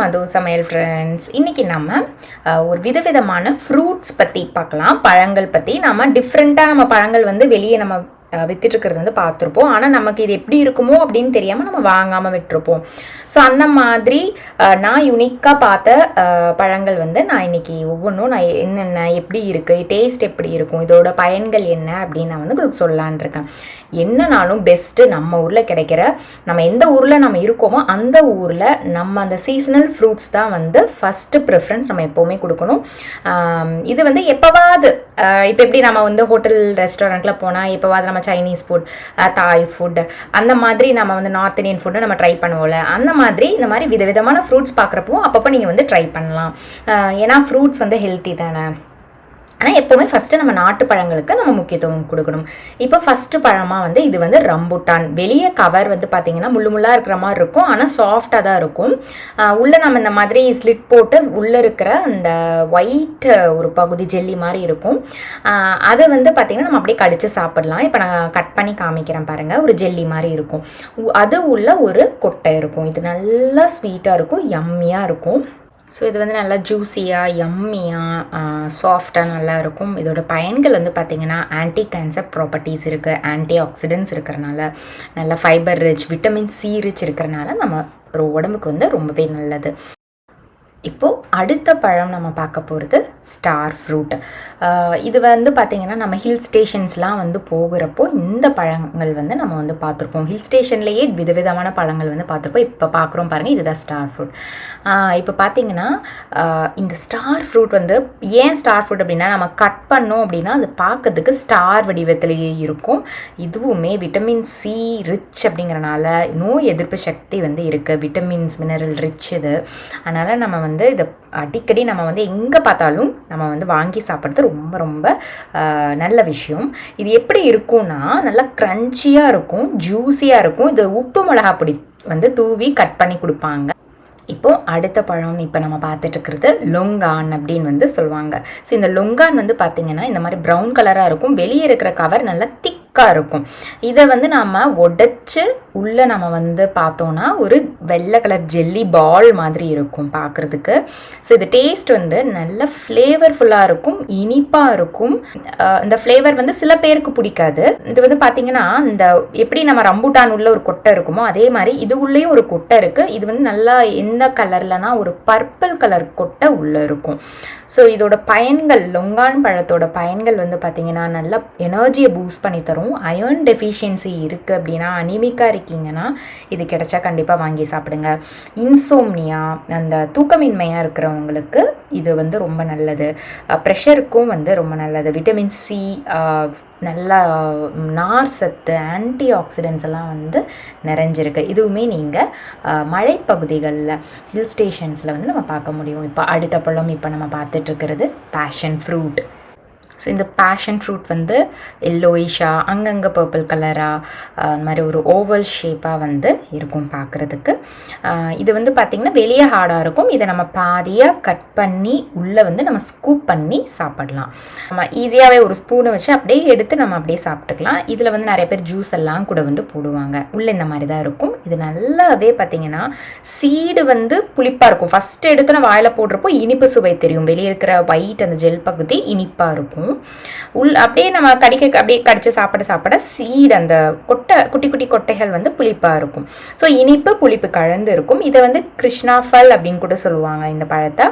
மது சமையல் ஃப்ரெண்ட்ஸ் இன்றைக்கி நம்ம ஒரு விதவிதமான ஃப்ரூட்ஸ் பற்றி பார்க்கலாம். பழங்கள் பற்றி நம்ம டிஃப்ரெண்ட்டாக நம்ம பழங்கள் வந்து வெளியே நம்ம அஹ், இருக்கிறது வந்து பார்த்துருப்போம். ஆனால் நமக்கு இது எப்படி இருக்குமோ அப்படின்னு தெரியாமல் நம்ம வாங்காமல் விட்டுருப்போம். ஸோ அந்த மாதிரி நான் யுனிக்காக பார்த்த பழங்கள் வந்து நான் இன்னைக்கு ஒவ்வொன்றும் நான் என்னென்ன எப்படி இருக்குது டேஸ்ட் எப்படி இருக்கும் இதோட பயன்கள் என்ன அப்படின்னு நான் வந்து உங்களுக்கு சொல்லலான் இருக்கேன். என்னனாலும் பெஸ்ட்டு நம்ம ஊரில் கிடைக்கிற நம்ம எந்த ஊரில் நம்ம இருக்கோமோ அந்த ஊரில் நம்ம அந்த சீசனல் ஃப்ரூட்ஸ் தான் வந்து ஃபஸ்ட்டு ப்ரிஃபரன்ஸ் நம்ம எப்போவுமே கொடுக்கணும். இது வந்து எப்போவாது இப்போ எப்படி நம்ம வந்து ஹோட்டல் ரெஸ்டாரண்ட்டில் போனால் எப்போவாது நம்ம சைனீஸ் ஃபுட் தாய் ஃபுட் அந்த மாதிரி நம்ம வந்து நார்த் இந்தியன் ஃபுட்டு நம்ம ட்ரை பண்ணுவோம்ல. அந்த மாதிரி இந்த மாதிரி விதவிதமான ஃப்ரூட்ஸ் பார்க்குறப்போ அப்பப்போ நீங்கள் வந்து ட்ரை பண்ணலாம். ஏன்னா ஃப்ரூட்ஸ் வந்து ஹெல்த்தி தானே. ஆனால் எப்போவுமே ஃபஸ்ட்டு நம்ம நாட்டு பழங்களுக்கு நம்ம முக்கியத்துவம் கொடுக்கணும். இப்போ ஃபஸ்ட்டு பழமாக வந்து இது வந்து ரம்புட்டான். வெளியே கவர் வந்து பார்த்தீங்கன்னா முள்ளு முள்ளாக இருக்கிற மாதிரி இருக்கும். ஆனால் சாஃப்டாக தான் இருக்கும். உள்ளே நம்ம இந்த மாதிரி ஸ்லிட் போட்டு உள்ளே இருக்கிற அந்த ஒயிட் ஒரு பகுதி ஜெல்லி மாதிரி இருக்கும். அதை வந்து பார்த்திங்கன்னா நம்ம அப்படியே கடிச்சு சாப்பிடலாம். இப்போ நான் கட் பண்ணி காமிக்கிறேன் பாருங்கள் ஒரு ஜெல்லி மாதிரி இருக்கும். அது உள்ள ஒரு கொட்டை இருக்கும். இது நல்லா ஸ்வீட்டாக இருக்கும். யம்மியாக இருக்கும். ஸோ இது வந்து நல்லா ஜூஸியாக யம்மியாக சாஃப்டாக நல்லா இருக்கும். இதோட பயன்கள் வந்து பார்த்திங்கன்னா ஆன்டி கேன்சர் ப்ராப்பர்ட்டிஸ் இருக்குது ஆன்டி ஆக்சிடென்ட்ஸ் இருக்கிறனால நல்ல fibre rich vitamin C rich இருக்கிறனால நம்ம ஒரு உடம்புக்கு வந்து ரொம்பவே நல்லது. இப்போது அடுத்த பழம் நம்ம பார்க்க போகிறது ஸ்டார் ஃப்ரூட் இது வந்து பார்த்திங்கன்னா நம்ம ஹில் ஸ்டேஷன்ஸ்லாம் வந்து போகிறப்போ இந்த பழங்கள் வந்து நம்ம வந்து பார்த்துருப்போம். ஹில் ஸ்டேஷன்லேயே விதவிதமான பழங்கள் வந்து பார்த்துருப்போம். இப்போ பார்க்குறோம் பாருங்கள் இதுதான் ஸ்டார் ஃப்ரூட் இப்போ பார்த்திங்கன்னா இந்த ஸ்டார் ஃப்ரூட் வந்து ஏன் ஸ்டார் ஃப்ரூட் அப்படின்னா நம்ம கட் பண்ணோம் அப்படின்னா அது பார்க்கறதுக்கு ஸ்டார் வடிவத்திலேயே இருக்கும். இதுவுமே விட்டமின் சி ரிச் அப்படிங்கிறனால நோய் எதிர்ப்பு சக்தி வந்து இருக்குது விட்டமின்ஸ் மினரல் ரிச் இது. அதனால் நம்ம வந்து இதை அடிக்கடி நம்ம வந்து எங்கே பார்த்தாலும் நம்ம வந்து வாங்கி சாப்பிட்றது ரொம்ப ரொம்ப நல்ல விஷயம். இது எப்படி இருக்கும்னா நல்லா க்ரன்ச்சியாக இருக்கும் ஜூஸியாக இருக்கும். இது உப்பு மிளகா பொடி வந்து தூவி கட் பண்ணி கொடுப்பாங்க. இப்போது அடுத்த பழம் இப்போ நம்ம பார்த்துட்டுருக்கிறது லொங்கான் அப்படின்னு வந்து சொல்லுவாங்க. ஸோ இந்த லொங்கான் வந்து பார்த்திங்கன்னா இந்த மாதிரி ப்ரௌன் கலராக இருக்கும். வெளியே இருக்கிற கவர் நல்லா திக் திக்காக இருக்கும். இதை வந்து நம்ம உடைச்சு உள்ளே நம்ம வந்து பார்த்தோன்னா ஒரு வெள்ளை கலர் ஜெல்லி பால் மாதிரி இருக்கும் பார்க்குறதுக்கு. ஸோ இது டேஸ்ட் வந்து நல்ல ஃப்ளேவர்ஃபுல்லாக இருக்கும் இனிப்பாக இருக்கும். இந்த ஃப்ளேவர் வந்து சில பேருக்கு பிடிக்காது. இது வந்து பார்த்தீங்கன்னா இந்த எப்படி நம்ம ரம்புட்டான் உள்ள ஒரு கொட்டை இருக்குமோ அதே மாதிரி இது உள்ளேயும் ஒரு கொட்டை இருக்குது இது வந்து நல்லா எந்த கலர்லனா ஒரு பர்பிள் கலர் கொட்டை உள்ளே இருக்கும். ஸோ இதோட பயன்கள் லொங்கான் பழத்தோட பயன்கள் வந்து பார்த்தீங்கன்னா நல்லா எனர்ஜியை பூஸ்ட் பண்ணி தரும். அயர்ன் டெஃபிஷியன்சி இருக்குது அப்படின்னா அனிமிக்காக இருக்கீங்கன்னா இது கிடைச்சா கண்டிப்பாக வாங்கி சாப்பிடுங்க. இன்சோம்னியா அந்த தூக்கமின்மையாக இருக்கிறவங்களுக்கு இது வந்து ரொம்ப நல்லது. ப்ரெஷருக்கும் வந்து ரொம்ப நல்லது. விட்டமின் சி நல்லா நார் சத்து ஆன்டி ஆக்சிடென்ட்ஸ் எல்லாம் வந்து நிறைஞ்சிருக்கு. இதுவுமே நீங்கள் மலைப்பகுதிகளில் ஹில் ஸ்டேஷன்ஸில் வந்து நம்ம பார்க்க முடியும். இப்போ அடுத்த பழம் இப்போ நம்ம பார்த்துட்ருக்கிறது பேஷன் ஃப்ரூட் ஸோ இந்த பேஷன் ஃப்ரூட் வந்து எல்லோயிஷாக அங்கங்கே பர்பிள் கலராக அந்த மாதிரி ஒரு ஓவல் ஷேப்பாக வந்து இருக்கும் பார்க்குறதுக்கு இது வந்து பார்த்திங்கன்னா வெளியே ஹார்டாக இருக்கும். இதை நம்ம பாதியாக கட் பண்ணி உள்ளே வந்து நம்ம ஸ்கூப் பண்ணி சாப்பிடலாம். நம்ம ஈஸியாகவே ஒரு ஸ்பூனை வச்சு அப்படியே எடுத்து நம்ம அப்படியே சாப்பிட்டுக்கலாம். இதில் வந்து நிறைய பேர் ஜூஸ் எல்லாம் கூட வந்து போடுவாங்க. உள்ளே இந்த மாதிரி தான் இருக்கும். இது நல்லாவே பார்த்திங்கன்னா சீடு வந்து புளிப்பாக இருக்கும். ஃபஸ்ட்டு எடுத்து நான் வாயில் போடுறப்போ இனிப்பு சுவை தெரியும். வெளியே இருக்கிற ஒயிட் அந்த ஜெல் பகுதி இனிப்பாக இருக்கும். உள் அப்படியே நம்ம கடிக்க அப்படியே கடித்து சாப்பிட சாப்பிட சீடு அந்த கொட்டை குட்டி குட்டி கொட்டைகள் வந்து புளிப்பாக இருக்கும். ஸோ இனிப்பு புளிப்பு கலந்து இருக்கும். இதை வந்து கிருஷ்ணா ஃபல் அப்படின்னு கூட சொல்லுவாங்க இந்த பழத்தை.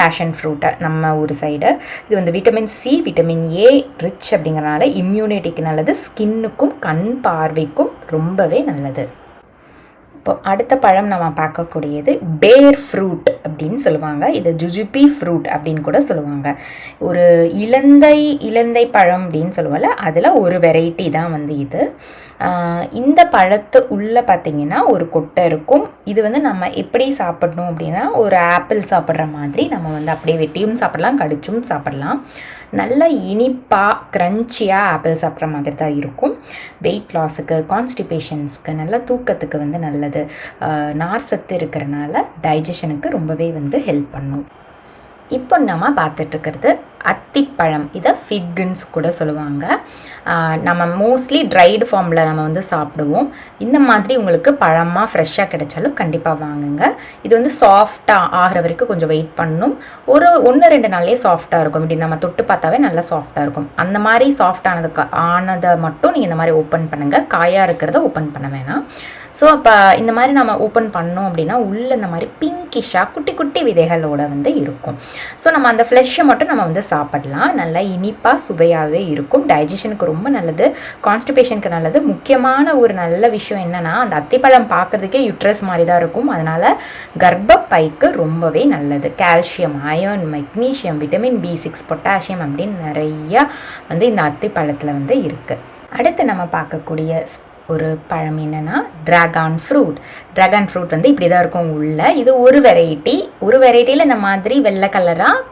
பேஷன் ஃப்ரூட்டை நம்ம ஊர் சைடு இது வந்து vitamin C vitamin A rich அப்படிங்கிறனால இம்யூனிட்டிக்கு நல்லது. ஸ்கின்னுக்கும் கண் பார்வைக்கும் ரொம்பவே நல்லது. இப்போ அடுத்த பழம் நம்ம பார்க்கக்கூடியது பேர் ஃப்ரூட் அப்படின்னு சொல்லுவாங்க. இது ஜுஜுபி ஃப்ரூட் அப்படின்னு கூட சொல்லுவாங்க. ஒரு இலந்தை இலந்தை பழம் அப்படின்னு சொல்லுவாங்கல்ல அதில் ஒரு வெரைட்டி தான் வந்து இது. இந்த பழத்து உள்ளே பார்த்தீங்கன்னா ஒரு கொட்டை இருக்கும். இது வந்து நம்ம எப்படி சாப்பிடணும் அப்படின்னா ஒரு ஆப்பிள் சாப்பிட்ற மாதிரி நம்ம வந்து அப்படியே வெட்டியும் சாப்பிடலாம் கடிச்சும் சாப்பிடலாம். நல்ல இனிப்பாக க்ரன்ச்சியாக ஆப்பிள் சாப்பிட்ற மாதிரி தான் இருக்கும். வெயிட் லாஸுக்கு கான்ஸ்டிபேஷன்ஸ்க்கு நல்ல தூக்கத்துக்கு வந்து நல்லது. ஆஹ் நார் சத்து இருக்கிறனால டைஜஷனுக்கு ரொம்பவே வந்து ஹெல்ப் பண்ணும். இப்போ நம்ம பார்த்துட்டு இருக்கிறது அத்திப்பழம். இதை ஃபிக்குன்னு கூட சொல்லுவாங்க. நம்ம மோஸ்ட்லி ட்ரைடு ஃபார்மில் நம்ம வந்து சாப்பிடுவோம். இந்த மாதிரி உங்களுக்கு பழமாக ஃப்ரெஷ்ஷாக கிடைச்சாலும் கண்டிப்பாக வாங்குங்க. இது வந்து சாஃப்டாக ஆகிற வரைக்கும் கொஞ்சம் வெயிட் பண்ணணும் ஒரு ஒன்று ரெண்டு நாள்லேயே சாஃப்டாக இருக்கும். இப்படி நம்ம தொட்டு பார்த்தாவே நல்லா சாஃப்டாக இருக்கும். அந்த மாதிரி சாஃப்ட் ஆனதுக்கு ஆனதை மட்டும் நீங்கள் இந்த மாதிரி ஓப்பன் பண்ணுங்கள் காயாக இருக்கிறத ஓப்பன் பண்ண வேணாம். ஸோ அப்போ இந்த மாதிரி நம்ம ஓப்பன் பண்ணோம் அப்படின்னா உள்ளே இந்த மாதிரி பிங்கிஷாக குட்டி குட்டி விதைகளோட வந்து இருக்கும். ஸோ நம்ம அந்த ஃப்ளெஷ்ஷை மட்டும் நம்ம வந்து சாப்பிடலாம். நல்லா இனிப்பாக சுவையாகவே இருக்கும். டைஜஷனுக்கு ரொம்ப நல்லது. கான்ஸ்டிபேஷனுக்கு நல்லது. முக்கியமான ஒரு நல்ல விஷயம் என்னென்னா அந்த அத்திப்பழம் பார்க்கறதுக்கே யுட்ரஸ் மாதிரி தான் இருக்கும். அதனால் கர்ப்பப்பைக்கு ரொம்பவே நல்லது. Calcium iron magnesium vitamin B six potassium அப்படின்னு நிறையா வந்து இந்த அத்திப்பழத்தில் வந்து இருக்குது அடுத்து நம்ம பார்க்கக்கூடிய ஸ்- ஒரு பழம் என்னென்னா ட்ராகன் ஃப்ரூட் ட்ராகன் ஃப்ரூட் வந்து இப்படி தான் இருக்கும் உள்ள. இது ஒரு வெரைட்டி ஒரு வெரைட்டியில் இந்த மாதிரி வெள்ளை கலராக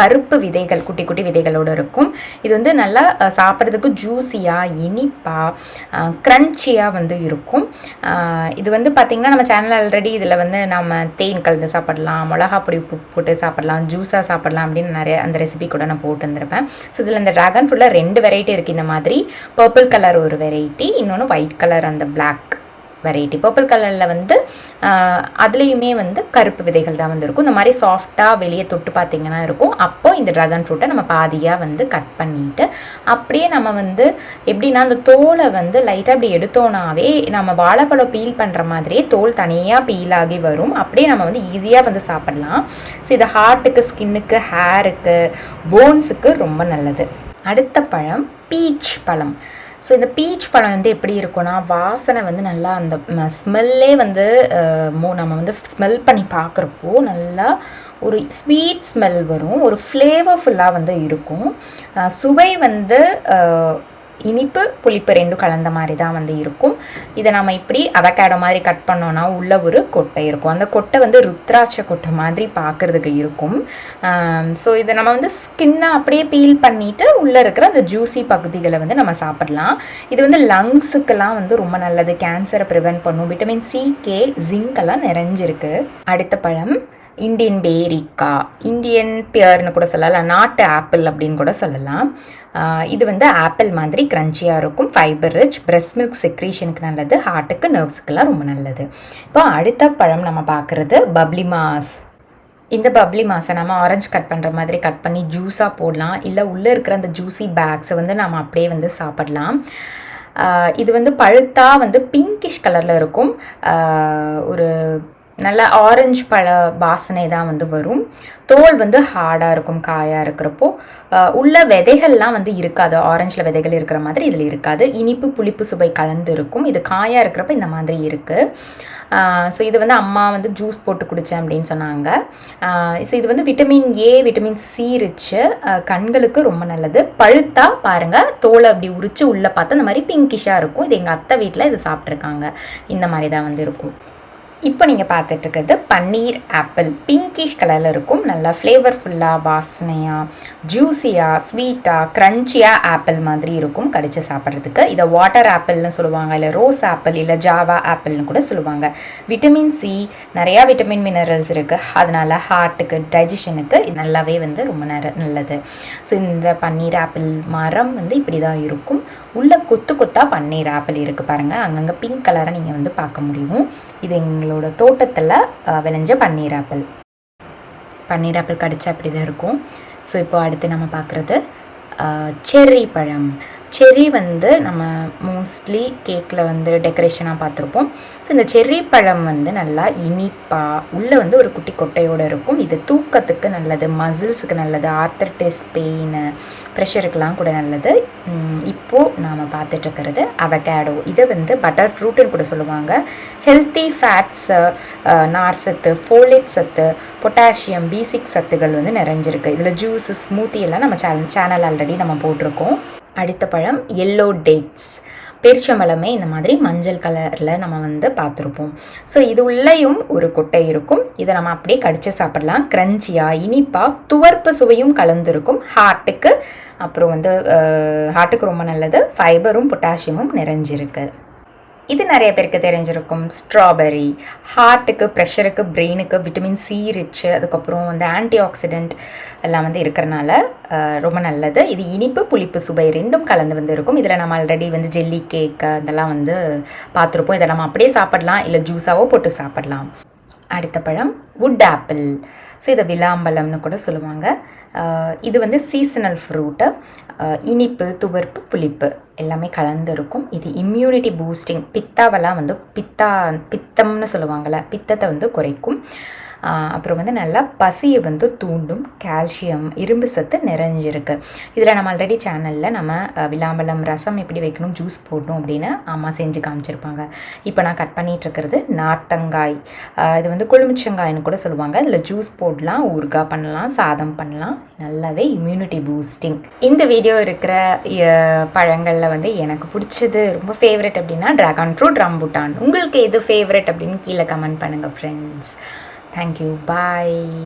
கருப்பு விதைகள் குட்டி குட்டி விதைகளோடு இருக்கும். இது வந்து நல்லா சாப்பிட்றதுக்கு ஜூஸியாக இனிப்பாக க்ரன்ச்சியாக வந்து இருக்கும். இது வந்து பார்த்திங்கன்னா நம்ம சேனல் ஆல்ரெடி இதில் வந்து நம்ம தேன் கலந்து சாப்பிடலாம் மிளகா பொடி உப்பு போட்டு சாப்பிடலாம் ஜூஸாக சாப்பிடலாம் அப்படின்னு நிறைய அந்த ரெசிபி கூட நான் போட்டு வந்திருப்பேன். ஸோ இதில் இந்த ட்ராகன் ஃபுல்லாக ரெண்டு வெரைட்டி இருக்குது இந்த மாதிரி பர்பிள் கலர் ஒரு வெரைட்டி இன்னொன்று ஒயிட் கலர் அந்த பிளாக் வெரைட்டி பர்பிள் கலரில் வந்து அதுலேயுமே வந்து கருப்பு விதைகள் தான் வந்துருக்கும். இந்த மாதிரி சாஃப்டாக வெளியே தொட்டு பார்த்தீங்கன்னா இருக்கும். அப்போ இந்த ட்ராகன் ஃப்ரூட்டை நம்ம பாதியாக வந்து கட் பண்ணிட்டு அப்படியே நம்ம வந்து எப்படின்னா அந்த தோலை வந்து லைட்டாக அப்படி எடுத்தோனாவே நம்ம வாழைப்பழம் பீல் பண்ணுற மாதிரியே தோல் தனியாக பீல் ஆகி வரும். அப்படியே நம்ம வந்து ஈஸியாக வந்து சாப்பிடலாம். ஸோ இது ஹார்ட்டுக்கு ஸ்கின்னுக்கு ஹேருக்கு போன்ஸுக்கு ரொம்ப நல்லது. அடுத்த பழம் பீச் பழம். ஸோ இந்த பீச் பழம் வந்து எப்படி இருக்கும்னா வாசனை வந்து நல்லா அந்த ஸ்மெல்லே வந்து மோ நம்ம வந்து ஸ்மெல் பண்ணி பார்க்குறப்போ நல்லா ஒரு ஸ்வீட் ஸ்மெல் வரும். ஒரு ஃப்ளேவர்ஃபுல்லாக வந்து இருக்கும். சுவை வந்து இனிப்பு புளிப்பு ரெண்டும் கலந்த மாதிரி தான் வந்து இருக்கும். இதை நம்ம இப்படி அவகேடோ மாதிரி கட் பண்ணோன்னா உள்ள ஒரு கொட்டை இருக்கும். அந்த கொட்டை வந்து ருத்ராட்ச கொட்டை மாதிரி பார்க்குறதுக்கு இருக்கும். ஸோ இதை நம்ம வந்து ஸ்கின்னை அப்படியே பீல் பண்ணிவிட்டு உள்ளே இருக்கிற அந்த ஜூசி பகுதிகளை வந்து நம்ம சாப்பிடலாம். இது வந்து லங்ஸுக்கெல்லாம் வந்து ரொம்ப நல்லது. கேன்சரை ப்ரிவென்ட் பண்ணும். விட்டமின் சி கே ஜிங்க் எல்லாம் நிறைஞ்சிருக்கு. அடுத்த பழம். இந்தியன் பேரிக்கா இந்தியன் பியர்னு கூட சொல்லலாம். நாட்டு ஆப்பிள் அப்படின்னு கூட சொல்லலாம். இது வந்து ஆப்பிள் மாதிரி க்ரன்ச்சியாக இருக்கும். ஃபைபர் ரிச் பிரஸ்ட் மில்க் செக்ரீஷனுக்கு நல்லது. ஹார்ட்டுக்கு நர்வ்ஸுக்கெல்லாம் ரொம்ப நல்லது. இப்போ அடுத்த பழம் நம்ம பார்க்குறது பப்ளி மாஸ் இந்த பப்ளி மாஸை நம்ம ஆரஞ்சு கட் பண்ணுற மாதிரி கட் பண்ணி ஜூஸாக போடலாம். இல்லை உள்ளே இருக்கிற அந்த ஜூஸி பேக்ஸை வந்து நம்ம அப்படியே வந்து சாப்பிடலாம். இது வந்து பழுத்தா வந்து பிங்கிஷ் கலரில் இருக்கும். ஒரு நல்ல ஆரஞ்சு பழ வாசனை தான் வந்து வரும். தோல் வந்து ஹார்டாக இருக்கும் காயாக இருக்கிறப்போ. உள்ள விதைகள்லாம் வந்து இருக்காது. ஆரஞ்சில் விதைகள் இருக்கிற மாதிரி இதில் இருக்காது. இனிப்பு புளிப்பு சுவை கலந்து இருக்கும். இது காயாக இருக்கிறப்ப இந்த மாதிரி இருக்குது ஸோ இது வந்து அம்மா வந்து ஜூஸ் போட்டு குடித்தேன் அப்படின்னு சொன்னாங்க. ஸோ இது வந்து vitamin A vitamin C rich கண்களுக்கு ரொம்ப நல்லது. பழுத்தா பாருங்கள் தோலை அப்படி உரிச்சு உள்ளே பார்த்தா இந்த மாதிரி பிங்கிஷாக இருக்கும். இது எங்கள் அத்தை வீட்டில் இது சாப்பிட்ருக்காங்க இந்த மாதிரி தான் வந்து இருக்கும். இப்போ நீங்கள் பார்த்துட்டுருக்கிறது பன்னீர் ஆப்பிள். பிங்கிஷ் கலரில் இருக்கும். நல்லா ஃப்ளேவர்ஃபுல்லாக வாசனையாக ஜூஸியாக ஸ்வீட்டாக க்ரன்ச்சியாக ஆப்பிள் மாதிரி இருக்கும் கடித்து சாப்பிட்றதுக்கு. இதை வாட்டர் ஆப்பிள்னு சொல்லுவாங்க இல்லை ரோஸ் ஆப்பிள் இல்லை ஜாவா ஆப்பிள்னு கூட சொல்லுவாங்க. விட்டமின் சி நிறையா விட்டமின் மினரல்ஸ் இருக்குது அதனால் ஹார்ட்டுக்கு டைஜஷனுக்கு இது நல்லாவே வந்து ரொம்ப நேர நல்லது. ஸோ இந்த பன்னீர் ஆப்பிள் மரம் வந்து இப்படி தான் இருக்கும். உள்ளே கொத்து கொத்தாக பன்னீர் ஆப்பிள் இருக்குது பாருங்கள் அங்கங்கே பிங்க் கலரை நீங்கள் வந்து பார்க்க முடியும். இது எங்களோட தோட்டத்தில் அஹ், விளைஞ்ச பன்னீர் ஆப்பிள். பன்னீர் ஆப்பிள் கடிச்சா அப்படி தான் இருக்கும். ஸோ இப்போ அடுத்து நம்ம பார்க்குறது செர்ரி பழம். செர்ரி வந்து நம்ம மோஸ்ட்லி கேக்கில் வந்து டெக்கரேஷனாக பார்த்துருப்போம். ஸோ இந்த செர்ரி பழம் வந்து நல்லா இனிப்பாக உள்ளே வந்து ஒரு குட்டி கொட்டையோடு இருக்கும். இது தூக்கத்துக்கு நல்லது மசில்ஸுக்கு நல்லது ஆர்த்தர்டிஸ் பெயின் ப்ரெஷருக்கெலாம் கூட நல்லது. இப்போது நாம் பார்த்துட்ருக்கிறது அவகேடோ இதை வந்து பட்டர் ஃப்ரூட்டுன்னு கூட சொல்லுவாங்க. ஹெல்த்தி ஃபேட்ஸு நார் சத்து ஃபோலேட் சத்து பொட்டாசியம் பி சிக்ஸ் சத்துகள் வந்து நிறைஞ்சிருக்கு. இதில் ஜூஸு ஸ்மூத்தி எல்லாம் நம்ம சேனல் சேனல் ஆல்ரெடி நம்ம போட்டிருக்கோம். அடுத்த பழம் எல்லோ டேட்ஸ் பேரிச்சம்பழமே இந்த மாதிரி மஞ்சள் கலரில் நம்ம வந்து பார்த்துருப்போம். ஸோ இது உள்ளேயும் ஒரு கொட்டை இருக்கும். இதை நம்ம அப்படியே கடிச்சு சாப்பிடலாம். க்ரன்ச்சியாக இனிப்பாக துவர்ப்பு சுவையும் கலந்துருக்கும். ஹார்ட்டுக்கு அப்புறம் வந்து ஹார்ட்டுக்கு ரொம்ப நல்லது. ஃபைபரும் பொட்டாசியமும் நிறைஞ்சிருக்கு. இது நிறைய பேருக்கு தெரிஞ்சிருக்கும். ஸ்ட்ராபெரி ஹார்ட்டுக்கு ப்ரெஷருக்கு பிரெயினுக்கு விட்டமின் சி ரிச்சு அதுக்கப்புறம் வந்து ஆன்டி ஆக்சிடென்ட் எல்லாம் வந்து இருக்கிறனால ரொம்ப நல்லது. இது இனிப்பு புளிப்பு சுவை ரெண்டும் கலந்து வந்து இருக்கும். இதில் நம்ம ஆல்ரெடி வந்து ஜெல்லி கேக் அதெல்லாம் வந்து பார்த்துருப்போம். இதை நம்ம அப்படியே சாப்பிடலாம். இல்லை ஜூஸாவோ போட்டு சாப்பிடலாம். அடுத்த பழம் வுட் ஆப்பிள் ஸோ இதை விளாம்பழம்னு கூட சொல்லுவாங்க. இது வந்து சீசனல் ஃப்ரூட்டு இனிப்பு துவர்ப்பு புளிப்பு எல்லாமே கலந்து இருக்கும் இது இம்யூனிட்டி பூஸ்டிங் பித்தாவெல்லாம் வந்து பித்தா பித்தம்னு சொல்லுவாங்கள்ல பித்தத்தை வந்து குறைக்கும். அப்புறம் வந்து நல்லா பசியை வந்து தூண்டும் கால்சியம் இரும்பு சத்து நிறைஞ்சிருக்கு. இதில் நம்ம ஆல்ரெடி சேனலில் நம்ம அஹ், விளாம்பழம் ரசம் எப்படி வைக்கணும் ஜூஸ் போடணும் அப்படின்னு அம்மா செஞ்சு காமிச்சிருப்பாங்க. இப்போ நான் கட் பண்ணிகிட்ருக்கிறது இருக்கிறது நார்த்தங்காய் இது வந்து கொழுமிச்சங்காய்னு கூட சொல்லுவாங்க. இதில் ஜூஸ் போடலாம் ஊறுகாய் பண்ணலாம் சாதம் பண்ணலாம். நல்லாவே இம்யூனிட்டி பூஸ்டிங் இந்த வீடியோ இருக்கிற பழங்களில் வந்து எனக்கு பிடிச்சது ரொம்ப ஃபேவரட் அப்படின்னா ட்ராகன் ஃப்ரூட் ரம்புட்டான் உங்களுக்கு எது ஃபேவரட் அப்படின்னு கீழே கமெண்ட் பண்ணுங்கள் ஃப்ரெண்ட்ஸ் thank you. Bye.